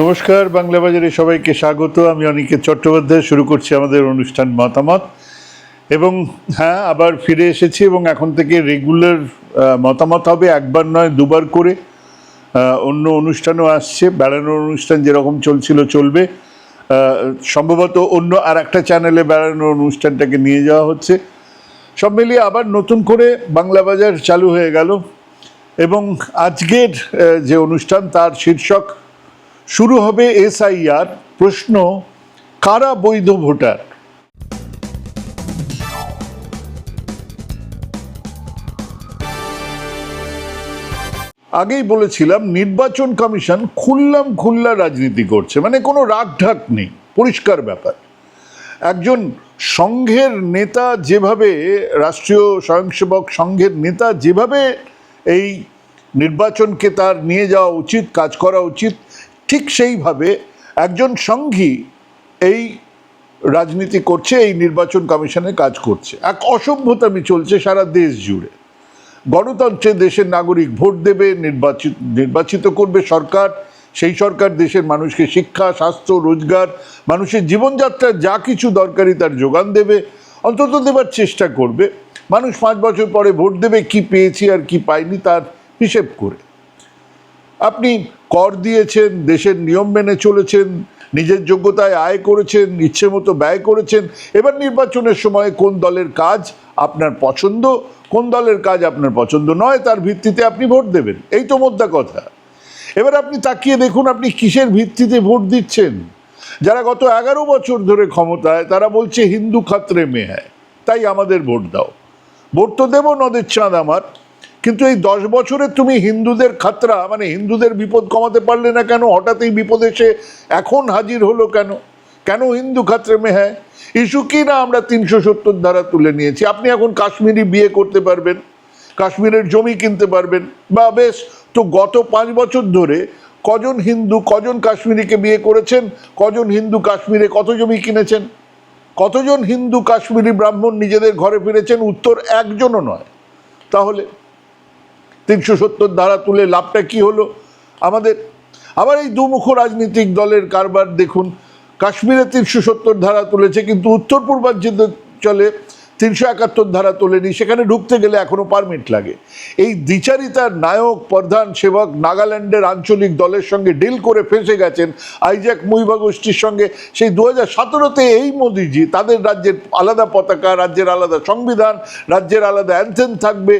নমস্কার, বাংলা বাজারে সবাইকে স্বাগত। আমি অনিকেত চট্টোপাধ্যায়, শুরু করছি আমাদের অনুষ্ঠান মতামত। এবং হ্যাঁ আবার ফিরে এসেছি এবং এখন থেকে রেগুলার মতামত হবে, একবার নয়, দুবার করে। অন্য অনুষ্ঠানও আসছে, বেড়ানোর অনুষ্ঠান যেরকম চলছিল, চলবে। সম্ভবত অন্য আর একটা চ্যানেলে বেড়ানোর অনুষ্ঠানটাকে নিয়ে যাওয়া হচ্ছে। সব মিলিয়ে আবার নতুন করে বাংলা বাজার চালু হয়ে গেল। এবং আজকের যে অনুষ্ঠান, তার শীর্ষক শুরু হবে এসআইআর প্রশ্ন, কারা বৈধ ভোটার? আগেই বলেছিলাম, নির্বাচন কমিশন খুললাম খুল্লা রাজনীতি করছে। মানে কোনো রাগ ঢাক নেই, পরিষ্কার ব্যাপার। একজন সংঘের নেতা যেভাবে, রাষ্ট্রীয় স্বয়ংসেবক সংঘের নেতা যেভাবে এই নির্বাচনকে তার নিয়ে যাওয়া উচিত, কাজ করা উচিত ঠিক সেইভাবে একজন সংঘী এই রাজনীতি করছে, এই নির্বাচন কমিশনে কাজ করছে। এক অসভ্যতামি চলছে সারা দেশ জুড়ে। গণতন্ত্রে দেশের নাগরিক ভোট দেবে, নির্বাচিত নির্বাচিত করবে সরকার। সেই সরকার দেশের মানুষকে শিক্ষা, স্বাস্থ্য, রোজগার, মানুষের জীবনযাত্রার যা কিছু দরকারি তার যোগান দেবে, অন্তত দেবার চেষ্টা করবে। মানুষ পাঁচ বছর পরে ভোট দেবে, কি পেয়েছি আর কি পাইনি তার হিসেব করে। আপনি কর দিয়েছেন, দেশের নিয়ম মেনে চলেছেন, নিজের যোগ্যতায় আয় করেছেন ইচ্ছে মতো ব্যয় করেছেন, এবার নির্বাচনের সময় কোন দলের কাজ আপনার পছন্দ, কোন দলের কাজ আপনার পছন্দ নয়, তার ভিত্তিতে আপনি ভোট দেবেন। এই তো মোদ্দা কথা। এবার আপনি তাকিয়ে দেখুন, আপনি কিসের ভিত্তিতে ভোট দিচ্ছেন? যারা গত এগারো বছর ধরে ক্ষমতায়, তারা বলছে, হিন্দু খাত্রে মেয়ে। তাই আমাদের ভোট দাও। ভোট তো দেবো, নদের চাঁদ আমার। কিন্তু এই দশ বছরে তুমি হিন্দুদের খাতরা মানে হিন্দুদের বিপদ কমাতে পারলে না কেন? হঠাৎ এই বিপদ এসে এখন হাজির হলো কেন? কেন হিন্দু খাত্রে মে হ্যায় ইস্যু কি না আমরা তিনশো সত্তর ধারা তুলে নিয়েছি? আপনি এখন কাশ্মীরি বিয়ে করতে পারবেন, কাশ্মীরের জমি কিনতে পারবেন। বা বেশ, তো গত পাঁচ বছর ধরে কজন হিন্দু, কজন কাশ্মীরিকে বিয়ে করেছেন, কজন হিন্দু কাশ্মীরে কত জমি কিনেছেন? কতজন হিন্দু কাশ্মীরি ব্রাহ্মণ নিজেদের ঘরে ফিরেছেন? উত্তর একজনও নয়। তাহলে তিনশো সত্তর ধারা তুলে লাভটা কি হলো? আমাদের, আবার এই দুমুখ রাজনৈতিক দলের কারবার দেখুন, কাশ্মীরে তিনশো সত্তর ধারা তুলেছে, কিন্তু উত্তর পূর্বাঞ্চলে চলে তিনশো একাত্তর ধারা তোলেনি, সেখানে ঢুকতে গেলে এখনও পারমিট লাগে। এই দ্বিচারিতার নায়ক, প্রধান সেবক নাগাল্যান্ডের আঞ্চলিক দলের সঙ্গে ডিল করে ফেঁসে গেছেন আইজ্যাক মুইবা গোষ্ঠীর সঙ্গে। সেই দু হাজার সতেরোতে এই মোদিজি, তাদের রাজ্যের আলাদা পতাকা, রাজ্যের আলাদা সংবিধান, রাজ্যের আলাদা অ্যান্থেম থাকবে।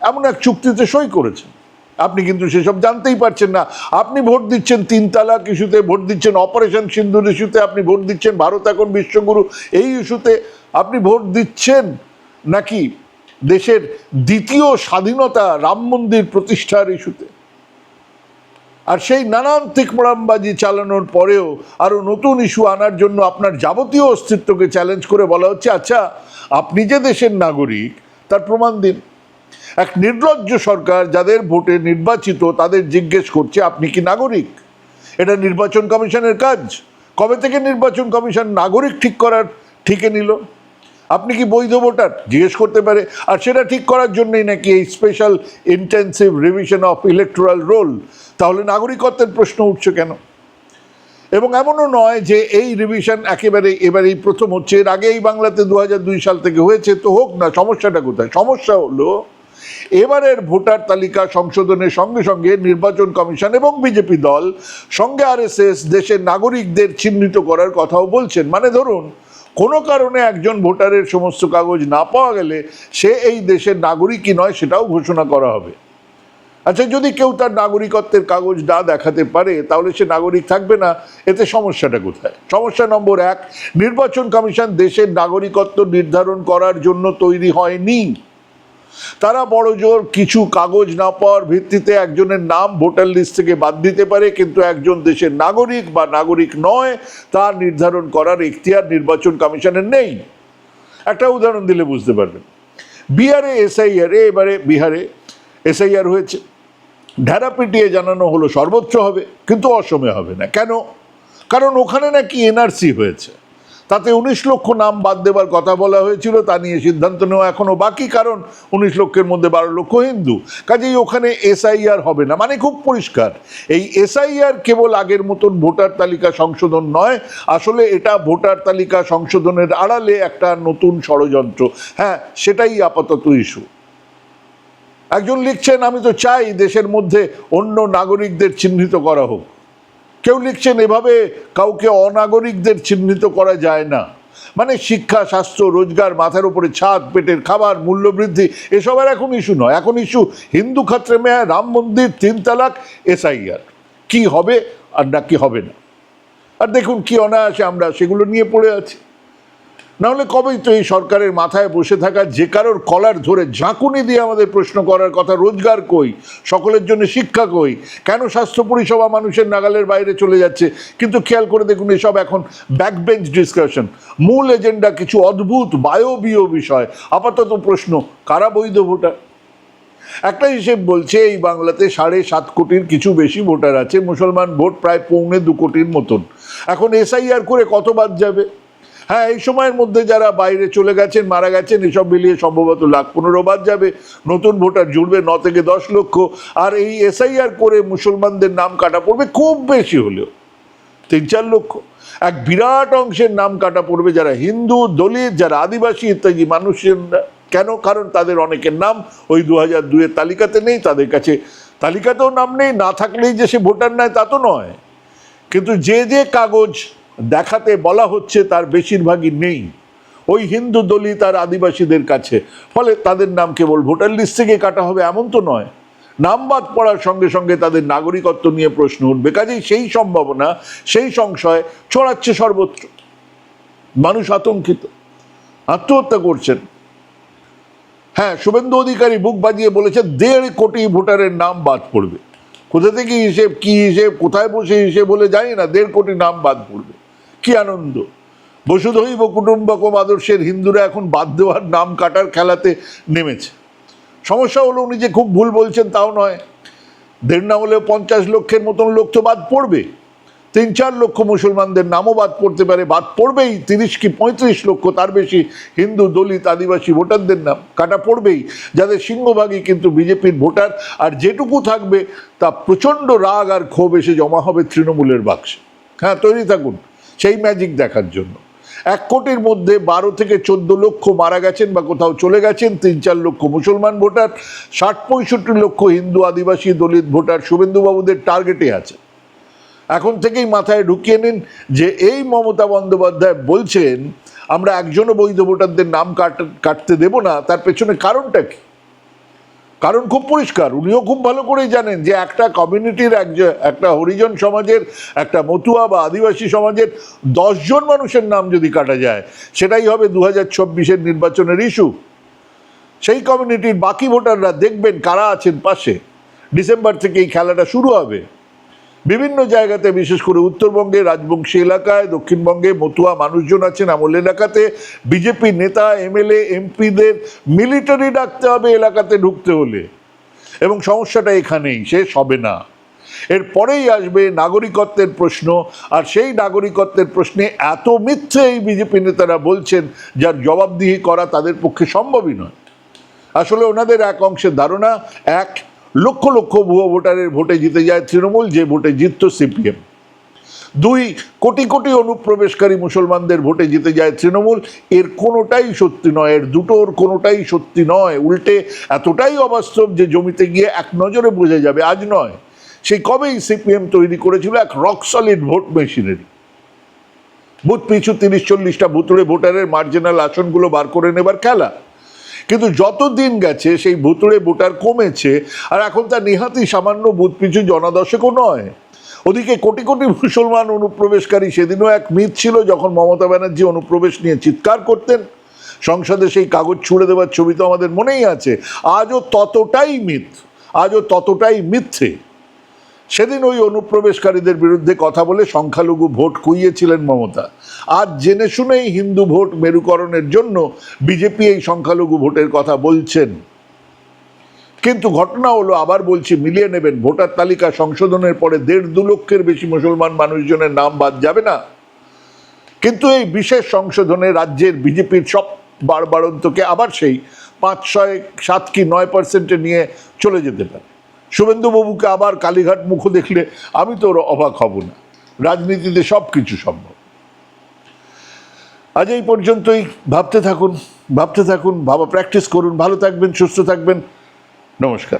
এমন এক চুক্তিতে সই করেছেন। আপনি কিন্তু সেসব জানতেই পারছেন না। আপনি ভোট দিচ্ছেন তিন তালাক ইস্যুতে, ভোট দিচ্ছেন অপারেশন সিন্ধুর ইস্যুতে, আপনি ভোট দিচ্ছেন ভারত এখন বিশ্বগুরু। এই ইস্যুতে আপনি ভোট দিচ্ছেন নাকি দেশের দ্বিতীয় স্বাধীনতা রাম মন্দির প্রতিষ্ঠার ইস্যুতে? আর সেই নানান তিকমড়ামবাজি চালানোর পরেও আরও নতুন ইস্যু আনার জন্য আপনার যাবতীয় অস্তিত্বকে চ্যালেঞ্জ করে বলা হচ্ছে আচ্ছা আপনি যে দেশের নাগরিক, তার প্রমাণ দিন। এক নির্লজ্জ সরকার যাদের ভোটে নির্বাচিত তাদের জিজ্ঞেস করছে, আপনি কি নাগরিক? এটা নির্বাচন কমিশনের কাজ। কবে থেকে নির্বাচন কমিশন নাগরিক ঠিক করার ঠিকে নিল? আপনি কি বৈধ ভোটার? জিজ্ঞেস করতে পারে। আর সেটা ঠিক করার জন্যই নাকি এই special intensive revision of electoral roll তাহলে নাগরিকত্বের প্রশ্ন উঠছে কেন? এবং এমনও নয় যে এই রিভিশন একেবারে এবারেই প্রথম হচ্ছে। এর আগে এই বাংলাতে দু সাল থেকে হয়েছে, তো হোক না, সমস্যাটা কোথায়? সমস্যা হলো এবারের ভোটার তালিকা সংশোধনের সঙ্গে সঙ্গে নির্বাচন কমিশন এবং বিজেপি দল, সঙ্গে আরএসএস, দেশের নাগরিকদের চিহ্নিত করার কথাও বলছেন। মানে ধরুন, কোনো কারণে একজন ভোটারের সমস্ত কাগজ না পাওয়া গেলে সে এই দেশের নাগরিকই নয়, সেটাও ঘোষণা করা হবে। আচ্ছা যদি কেউ তার নাগরিকত্বের কাগজ না দেখাতে পারে, তাহলে সে নাগরিক থাকবে না। এতে সমস্যাটা কোথায়? সমস্যা নম্বর এক, নির্বাচন কমিশন দেশের নাগরিকত্ব নির্ধারণ করার জন্য তৈরি হয়নি। তারা বড় জোর কিছু কাগজ না পাওয়ার ভিত্তিতে একজনের নাম ভোটার লিস্ট থেকে বাদ দিতে পারে, কিন্তু একজন দেশের নাগরিক বা নাগরিক নয়, তা নির্ধারণ করার এখতিয়ার নির্বাচন কমিশনের নেই। একটা উদাহরণ দিলে বুঝতে পারবেন। বিহারে এসআইআর এবারে বিহারে এসআইআর হয়েছে। ঢেরা পিটিয়ে জানানো হলো সর্বোচ্চ হবে, কিন্তু অসমে হবে না। কেন? কারণ ওখানে নাকি এনআরসি হয়েছে। তাতে উনিশ লক্ষ নাম বাদ দেবার কথা বলা হয়েছিল, তা নিয়ে সিদ্ধান্ত নেওয়া এখনও বাকি, কারণ উনিশ লক্ষের মধ্যে বারো লক্ষ হিন্দু। কাজেই ওখানে এসআইআর হবে না মানে খুব পরিষ্কার। এই এসআইআর কেবল আগের মতন ভোটার তালিকা সংশোধন নয়, আসলে এটা ভোটার তালিকা সংশোধনের আড়ালে একটা নতুন ষড়যন্ত্র। হ্যাঁ সেটাই আপাতত ইস্যু একজন লিখছেন, আমি তো চাই দেশের মধ্যে অন্য নাগরিকদের চিহ্নিত করা হোক। কেউ লিখছেন এভাবে কাউকে অনাগরিকদের চিহ্নিত করা যায় না। মানে শিক্ষা, স্বাস্থ্য, রোজগার, মাথার উপরে ছাদ, পেটের খাবার, মূল্যবৃদ্ধি, এসব আর এখন ইস্যু নয়। এখন ইস্যু হিন্দু ক্ষেত্রে মেয়া, রাম মন্দির, তিন তালাক, এসআইআর। কি হবে আর না কি হবে না? আর দেখুন কি অনায়াসে আমরা সেগুলো নিয়ে পড়ে আছি। নাহলে কবেই তো এই সরকারের মাথায় বসে থাকা যে কারোর কলার ধরে ঝাঁকুনি দিয়ে আমাদের প্রশ্ন করার কথা, রোজগার কই, সকলের জন্য শিক্ষা কই, কেন স্বাস্থ্য পরিষেবা মানুষের নাগালের বাইরে চলে যাচ্ছে? কিন্তু খেয়াল করে দেখুন, এসব এখন ব্যাকবেঞ্চ ডিসকাশন মূল এজেন্ডা কিছু অদ্ভুত বায়বীয় বিষয়। আপাতত প্রশ্ন, কারা বৈধ ভোটার? একটা হিসেব বলছে, এই বাংলাতে সাড়ে সাত কোটির কিছু বেশি ভোটার আছে, মুসলমান ভোট প্রায় পৌনে দু কোটির মতন। এখন এসআইআর করে কত বাদ যাবে? হ্যাঁ এই সময়ের মধ্যে যারা বাইরে চলে গেছেন, মারা গেছেন, এসব মিলিয়ে সম্ভবত লাখ পনেরো বাদ যাবে। নতুন ভোটার জুড়বে ন থেকে দশ লক্ষ। আর এই এসআইআর করে মুসলমানদের নাম কাটা পড়বে খুব বেশি হলেও। তিন চার লক্ষ। এক বিরাট অংশের নাম কাটা পড়বে যারা হিন্দু, দলিত, যারা আদিবাসী, ইত্যাদি মানুষের কেন? কারণ তাদের অনেকের নাম ওই দু হাজার দুয়ের তালিকাতে নেই, তাদের কাছে তালিকাতেও নাম নেই। না থাকলেই যে সে ভোটার নেয়, তা তো নয়। কিন্তু যে যে কাগজ দেখাতে বলা হচ্ছে তার বেশিরভাগই নেই। ওই হিন্দু দলিত আর আদিবাসীদের কাছে। ফলে তাদের নাম কেবল ভোটার লিস্ট থেকে কাটা হবে এমন তো নয়। নাম বাদ পড়ার সঙ্গে সঙ্গে তাদের নাগরিকত্ব নিয়ে প্রশ্ন উঠবে। কাজেই সেই সম্ভাবনা, সেই সংশয় ছড়াচ্ছে সর্বত্র। মানুষ আতঙ্কিত, আত্মহত্যা করছেন। হ্যাঁ শুভেন্দু অধিকারী বুক বাজিয়ে বলেছে দেড় কোটি ভোটারের নাম বাদ পড়বে। কোথা থেকে হিসেব, কি হিসেব, কোথায় বসে হিসেব বলে জানি না, দেড় কোটি নাম বাদ পড়বে। কি আনন্দ? বসুধৈব কুটুম্বকম আদর্শের হিন্দুরা এখন বাদ দেওয়ার নাম কাটার খেলাতে নেমেছে। সমস্যা হলো উনি যে খুব ভুল বলছেন তাও নয়। দেড় না হলেও পঞ্চাশ লক্ষের মতন লোক তো বাদ পড়বে। তিন চার লক্ষ মুসলমানদের নামও বাদ পড়তে পারে। বাদ পড়বেই, তিরিশ কি পঁয়ত্রিশ লক্ষ তার বেশি হিন্দু, দলিত, আদিবাসী ভোটারদের নাম কাটা পড়বেই। যাদের সিংহভাগই কিন্তু বিজেপির ভোটার। আর যেটুকু থাকবে, তা প্রচণ্ড রাগ আর ক্ষোভ এসে জমা হবে তৃণমূলের বাক্সে। হ্যাঁ তৈরি থাকুন। সেই ম্যাজিক দেখার জন্য। এক কোটির মধ্যে বারো থেকে চোদ্দ লক্ষ মারা গেছেন বা কোথাও চলে গেছেন, তিন চার লক্ষ মুসলমান ভোটার, ষাট পঁয়ষট্টি লক্ষ হিন্দু আদিবাসী দলিত ভোটার শুভেন্দুবাবুদের টার্গেটে আছে। এখন থেকেই মাথায় ঢুকিয়ে নিন যে এই মমতা বন্দ্যোপাধ্যায় বলছেন, আমরা একজনও বৈধ ভোটারদের নাম কাট, কাটতে দেব না, তার পেছনে কারণটা কি? কারণ খুব পরিষ্কার, উনিও খুব ভালো করেই জানেন যে একটা কমিউনিটির এক একটা হরিজন সমাজের, একটা মতুয়া বা আদিবাসী সমাজের দশজন মানুষের নাম যদি কাটা যায়, সেটাই হবে দু হাজার চব্বিশের নির্বাচনের ইস্যু সেই কমিউনিটির বাকি ভোটাররা দেখবেন কারা আছেন পাশে। ডিসেম্বর থেকে এই খেলাটা শুরু হবে। বিভিন্ন জায়গাতে, বিশেষ করে উত্তরবঙ্গে রাজবংশী এলাকায়, দক্ষিণবঙ্গে মতুয়া মানুষজন আছেন আমল এলাকাতে বিজেপি নেতা, এমএলএ, এমপিদের মিলিটারি ডাকতে হবে এলাকাতে ঢুকতে হলে। এবং সমস্যাটা এখানেই, শেষ হবে না। এরপরেই আসবে নাগরিকত্বের প্রশ্ন, আর সেই নাগরিকত্বের প্রশ্নে এত মিথ্যে এই বিজেপি নেতারা বলছেন, যার জবাবদিহি করা তাদের পক্ষে সম্ভবই নয়। আসলে ওনাদের এক অংশের ধারণা, এক লক্ষ লক্ষ ভুয়ো ভোটারের ভোটে জিতে যায় তৃণমূল, যে ভোটে জিতত সিপিএম। দুই, কোটি কোটি অনুপ্রবেশকারী মুসলমানদের ভোটে জিতে যায় তৃণমূল, এর কোনোটাই সত্যি নয়, এর দুটোর কোনোটাই সত্যি নয়। উল্টে এতটাই অবাস্তব যে জমিতে গিয়ে এক নজরে বোঝা যাবে, আজ নয় সেই কবেই সিপিএম তৈরি করেছিল এক rock solid vote machinery booth পিছু তিরিশ চল্লিশটা ভুতুড়ে ভোটারের মার্জিনাল আসনগুলো বার করে নেবার খেলা। কিন্তু যত দিন গেছে, সেই ভুতুড়ে ভোটার কমেছে, আর এখন তা নিহাতি সামান্য বুথ পিছু জনদশকও নয়। ওদিকে কোটি কোটি মুসলমান অনুপ্রবেশকারী সেদিনও এক মিথ ছিল যখন মমতা ব্যানার্জি অনুপ্রবেশ নিয়ে চিৎকার করতেন। সংসদে সেই কাগজ ছুড়ে দেওয়ার ছবি তো আমাদের মনেই আছে। আজও ততটাই মিথ, আজও ততটাই মিথ্যে। সেদিন ওই অনুপ্রবেশকারীদের বিরুদ্ধে কথা বলে সংখ্যালঘু ভোট কুইয়েছিলেন মমতা। আজ জেনে শুনেই হিন্দু ভোট মেরুকরণের জন্য বিজেপি এই সংখ্যালঘু ভোটের কথা বলছেন। কিন্তু ঘটনা হলো, আবার বলছি, মিলিয়ে নেবেন। ভোটার তালিকা সংশোধনের পরে দেড় দু লক্ষের বেশি মুসলমান মানুষজনের নাম বাদ যাবে না। কিন্তু এই বিশেষ সংশোধনে রাজ্যের বিজেপির সব বাড়বাড়ন্তকে আবার সেই পাঁচ ছয় সাত কি নয় পার্সেন্টে নিয়ে চলে যেতে পারে। শুভেন্দুবাবুকে আবার কালীঘাট মুখ দেখলে আমি তো অবাক হব না। রাজনীতিতে সব কিছু সম্ভব। আজ এই পর্যন্তই। ভাবতে থাকুন ভাবতে থাকুন, ভাবা প্র্যাকটিস করুন। ভালো থাকবেন, সুস্থ থাকবেন। নমস্কার।